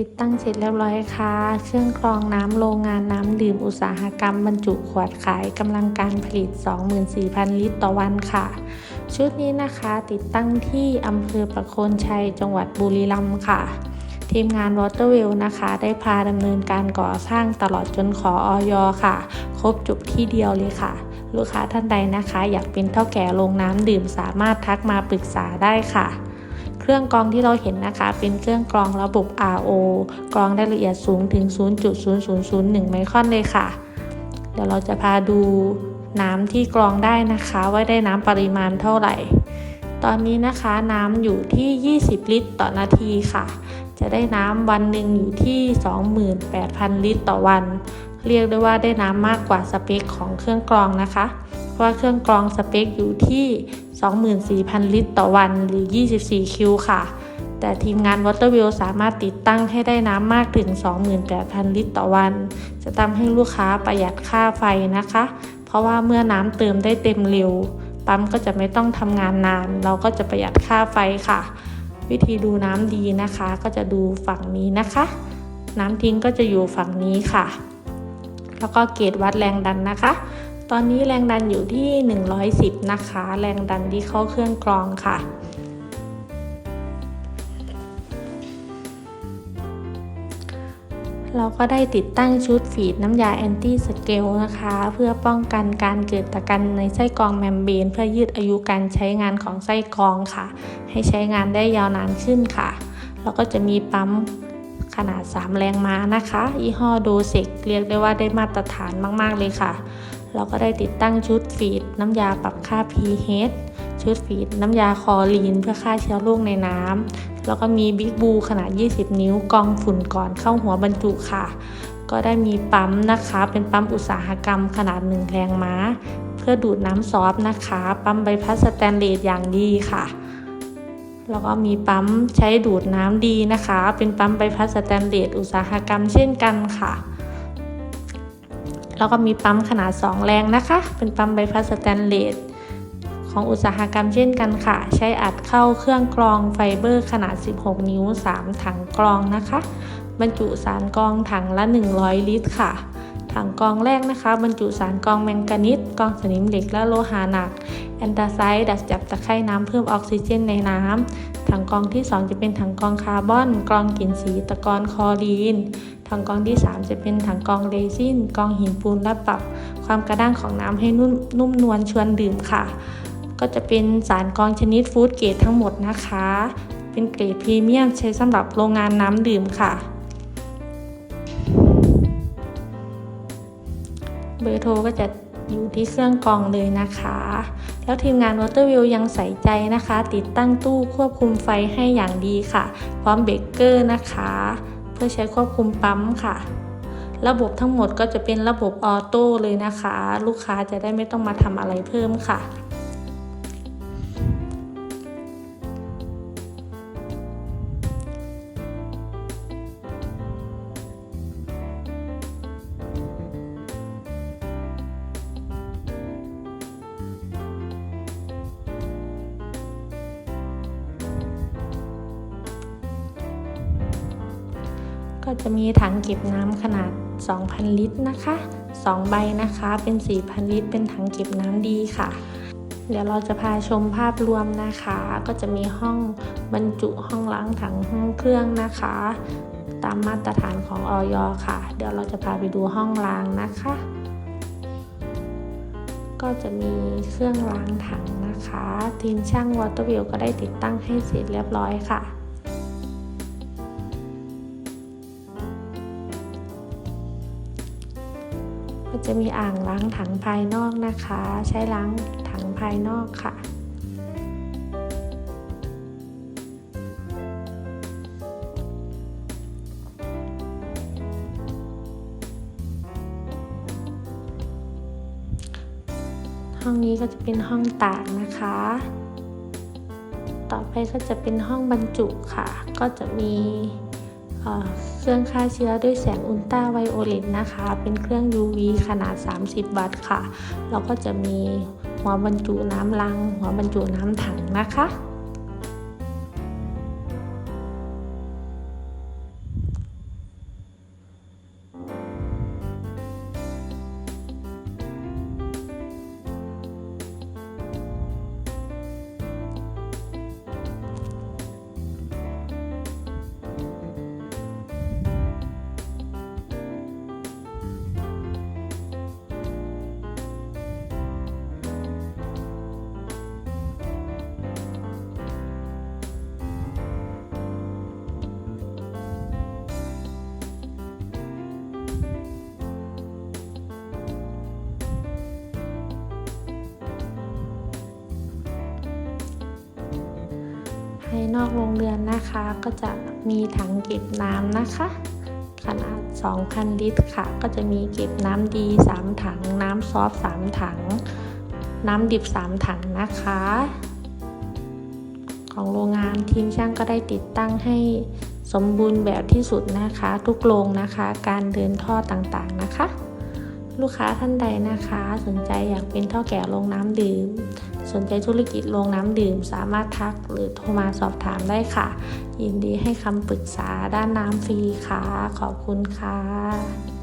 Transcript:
ติดตั้งเสร็จเรียบร้อยค่ะ เครื่องกรองน้ำโรงงานน้ำดื่มอุตสาหกรรมบรรจุขวดขายกำลังการผลิต 24,000 ลิตรต่อวันค่ะ ชุดนี้นะคะติดตั้งที่อำเภอประโคนชัย จังหวัดบุรีรัมย์ค่ะ ทีมงาน Waterwell นะคะ ได้พาดำเนินการก่อสร้างตลอดจนขอออยค่ะ ครบจบที่เดียวเลยค่ะ ลูกค้าท่านใดนะคะ อยากเป็นเท่าแก่โรงน้ำดื่มสามารถทักมาปรึกษาได้ค่ะ เครื่องกรองที่เราเห็นนะคะ เป็นเครื่องกรองระบบ RO กรองได้ละเอียดสูงถึง 0.0001 ไมครอนเลยค่ะ เดี๋ยวเราจะพาดูน้ำที่กรองได้นะคะ ว่าได้น้ำปริมาณเท่าไหร่ ตอนนี้นะคะน้ำอยู่ที่ 20 ลิตรต่อนาทีค่ะ จะได้น้ำวันหนึ่งอยู่ที่ 28,000 ลิตรต่อวัน เรียกได้ว่าได้น้ำมากกว่าสเปคของเครื่องกรองนะคะ เพราะว่าเครื่องกรองสเปคอยู่ที่ 24,000 ลิตรต่อวันหรือ 24 คิวค่ะ แต่ทีมงาน Waterwell สามารถติดตั้งให้ได้น้ำมากถึง 28,000 ลิตรต่อวัน จะทำให้ลูกค้าประหยัดค่าไฟนะคะ เพราะว่าเมื่อน้ำเติมได้เต็มเร็ว ปั๊มก็จะไม่ต้องทำงานนาน เราก็จะประหยัดค่าไฟค่ะ วิธีดูน้ำดีนะคะ ก็จะดูฝั่งนี้นะคะ น้ำทิ้งก็จะอยู่ฝั่งนี้ค่ะ แล้วก็เกจวัดแรงดันนะคะ ตอนนี้แรงดันอยู่ที่ 110 นะคะ แรงดันที่เข้าเครื่องกรองค่ะ เราก็ได้ติดตั้งชุดฟีดน้ำยาแอนตี้สเกลนะคะ เพื่อป้องกันการเกิดตะกันในไส้กรองแมมเบนเพื่อยืดอายุการใช้งานของไส้กรองค่ะ ให้ใช้งานได้ยาวนานขึ้นค่ะ แล้วก็จะมีปั๊มขนาด 3 แรงม้านะคะ ยี่ห้อโดเซกเรียกได้ว่าได้มาตรฐานมาก ๆ เลยค่ะเราก็ได้ติดตั้งชุดฟีดน้ำยาปรับค่า pH ชุดฟีดน้ำยาคอรีนเพื่อฆ่าเชื้อโรคในน้ำแล้วก็มีบิ๊กบูขนาด 20 นิ้วกองฝุ่นก่อนเข้าหัวบรรจุค่ะ ก็ได้มีปั๊มนะคะ เป็นปั๊มอุตสาหกรรมขนาด1แรงม้า เพื่อดูดน้ำซอฟต์นะคะ ปั๊มใบพัดสแตนเลสอย่างดีค่ะแล้วก็มีปั๊มใช้ดูดน้ำดีนะคะ เป็นปั๊มใบพัดสแตนเลสอุตสาหกรรมเช่นกันค่ะ แล้วก็มีปั๊มขนาด 2 แรงนะคะ เป็นปั๊มใบพัดสแตนเลสของอุตสาหกรรมเช่นกันค่ะ ใช้อัดเข้าเครื่องกรองไฟเบอร์ขนาด 16 นิ้ว 3 ถังกรองนะคะ บรรจุสารกรองถังละ 100 ลิตรค่ะ ถังกรองแรกนะคะ บรรจุสารกรองแมงกานิสกรองสนิมเหล็กและโลหะหนัก แอนตาไซด์ดักจับตะไคร่น้ำเพิ่มออกซิเจนในน้ำถังกรองที่ 2 จะเป็นถังกรองคาร์บอน กรองกลิ่นสีตะกอนคลอรีน ถังกรองที่ 3 จะเป็นถังกรองเรซินกรองหินปูนและปรับความกระด้างของน้ำให้นุ่มนุ่มนวลชวนดื่มค่ะ ก็จะเป็นสารกรองชนิดฟู้ดเกรดทั้งหมดนะคะ เป็นเกรดพรีเมียมใช้สำหรับโรงงานน้ำดื่มค่ะ เบอร์โทรก็จะอยู่ที่เครื่องกรองเลยนะคะ แล้วทีมงาน Waterview ยังใส่ใจนะคะ ติดตั้งตู้ควบคุมไฟให้อย่างดีค่ะ พร้อมเบรกเกอร์นะคะ เพื่อใช้ควบคุมปั๊มค่ะ ระบบทั้งหมดก็จะเป็นระบบออโต้เลยนะคะ ลูกค้าจะได้ไม่ต้องมาทำอะไรเพิ่มค่ะ ก็จะมีถังเก็บน้ำขนาด 2,000 ลิตรนะคะ 2 ใบนะคะเป็น 4,000 ลิตร เป็นถังเก็บน้ำดีค่ะ เดี๋ยวเราจะพาชมภาพรวมนะคะ ก็จะมีห้องบรรจุห้องล้างถังห้องเครื่องนะคะ ตามมาตรฐานของออยค่ะ เดี๋ยวเราจะพาไปดูห้องล้างนะคะ ก็จะมีเครื่องล้างถังนะคะ ทีมช่างวอเตอร์วิลก็ได้ติดตั้งให้เสร็จเรียบร้อยค่ะ ก็จะมีอ่างล้างถังภายนอกนะคะ ใช้ล้างถังภายนอกค่ะห้องนี้ก็จะเป็นห้องตากนะคะ ต่อไปก็จะเป็นห้องบรรจุค่ะ ก็จะมี เครื่องฆ่าเชื้อด้วยแสงอุลตราไวโอเลตนะคะ เป็นเครื่อง UV ขนาด 30 วัตต์ค่ะ แล้วก็จะมีหัวบรรจุน้ำลัง หัวบรรจุน้ำถังนะคะ นอกโรงเรือนนะคะ ก็จะมีถังเก็บน้ำนะคะ ขนาด 2,000 ลิตรค่ะ ก็จะมีเก็บน้ำดี 3 ถัง น้ำซอฟ3ถัง น้ำดิบ 3 ถังนะคะ ของโรงงานทีมช่างก็ได้ติดตั้งให้สมบูรณ์แบบที่สุดนะคะ ทุกโรงนะคะ การเดินท่อต่างๆนะคะ ลูกค้าท่านใดนะคะ สนใจอยากเป็นท่อแก่โรงน้ำดื่ม สนใจธุรกิจโรงน้ำดื่ม สามารถทักหรือโทรมาสอบถามได้ค่ะ ยินดีให้คำปรึกษาด้านน้ำฟรีค่ะ ขอบคุณค่ะ